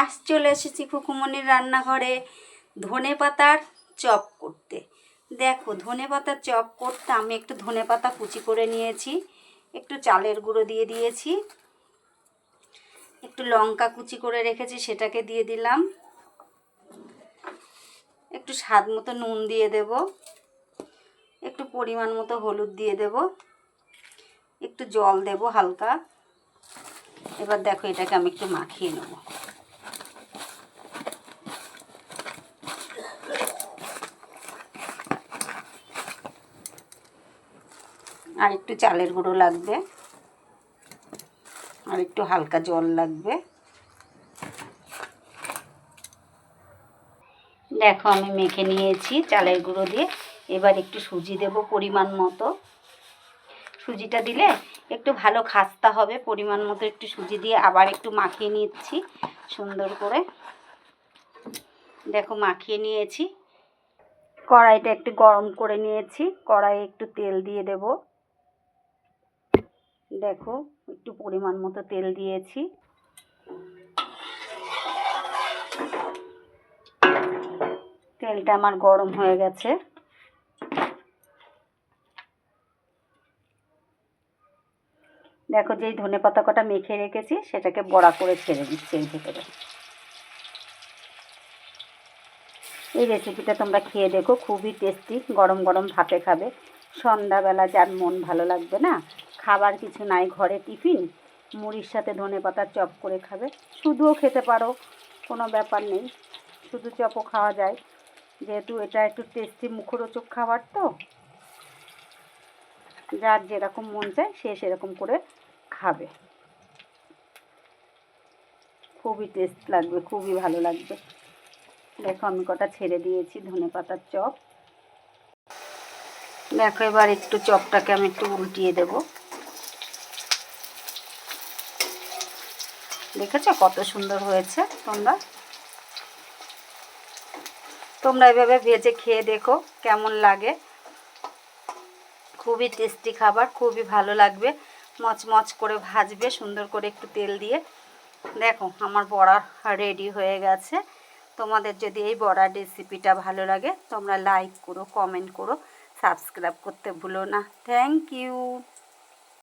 আজ চলে এসেছি কুকুমনির রান্নাঘরে ধনে পাতার চপ করতে। দেখো, ধনে পাতার চপ করতে আমি একটু ধনে পাতা কুচি করে নিয়েছি, একটু চালের গুঁড়ো দিয়ে দিয়েছি, একটু লঙ্কা কুচি করে রেখেছি, সেটাকে দিয়ে দিলাম। একটু স্বাদ মতো নুন দিয়ে দেব, একটু পরিমাণ মতো হলুদ দিয়ে দেব, একটু জল দেব হালকা। এবার দেখো এটাকে আমি একটু মাখিয়ে নেব। আর একটু চালের গুঁড়ো লাগবে। আর একটু হালকা জল লাগবে। দেখো আমি মেখে নিয়েছি চালের গুঁড়ো দিয়ে। এবার একটু সুজি দেব পরিমাণ মতো। সুজিটা দিলে একটু ভালো খাস্তা হবে, পরিমাণ মতো একটু সুজি দিয়ে আবার একটু মাখিয়ে নিচ্ছি, সুন্দর করে। দেখো, মাখিয়ে নিয়েছি। কড়াইটা একটু গরম করে নিয়েছি, কড়াইয়ে একটু তেল দিয়ে দেব। দেখো, একটু পরিমাণ মতো তেল দিয়েছি। তেলটা আমার গরম হয়ে গেছে। দেখো যেই ধনে পাতা কটা মেখে রেখেছি, সেটাকে বড়া করে ছেড়ে দিচ্ছি এর ভিতরে। এই রেসিপিটা তোমরা খেয়ে দেখো, খুবই টেস্টি গরম গরম ভাতে খাবে। সন্ধ্যাবেলা যার মন ভালো লাগবে না, খাবার কিছু নাই, ঘরে টিফিন, মুড়ির সাথে ধনে পাতার চপ করে খাবে। শুধুও খেতে পারো, কোনো ব্যাপার নেই। শুধু চপও খাওয়া যায়। যেহেতু এটা একটু টেস্টি মুখরোচক খাবার তো যার যেরকম মন চায় সে সেরকম করে খাবে। খুবই টেস্ট লাগবে, খুবই ভালো লাগবে। দেখো আমি কটা ছেড়ে দিয়েছি, ধনে পাতার চপ। দেখো এবার একটু চপটাকে আমি একটু উল্টিয়ে দেব। দেখেছ কত সুন্দর হয়েছে তোমরা? তোমরা এভাবে ভেজে খেয়ে দেখো কেমন লাগে। খুবই টেস্টি খাবার, খুবই ভালো লাগবে। মচমচ করে ভাজবে, সুন্দর করে একটু তেল দিয়ে। দেখো, আমার বড়া রেডি হয়ে গেছে। তোমাদের যদি এই বড়ার রেসিপিটা ভালো লাগে, তোমরা লাইক করো কমেন্ট করো সাবস্ক্রাইব করতে ভুলো না। Thank you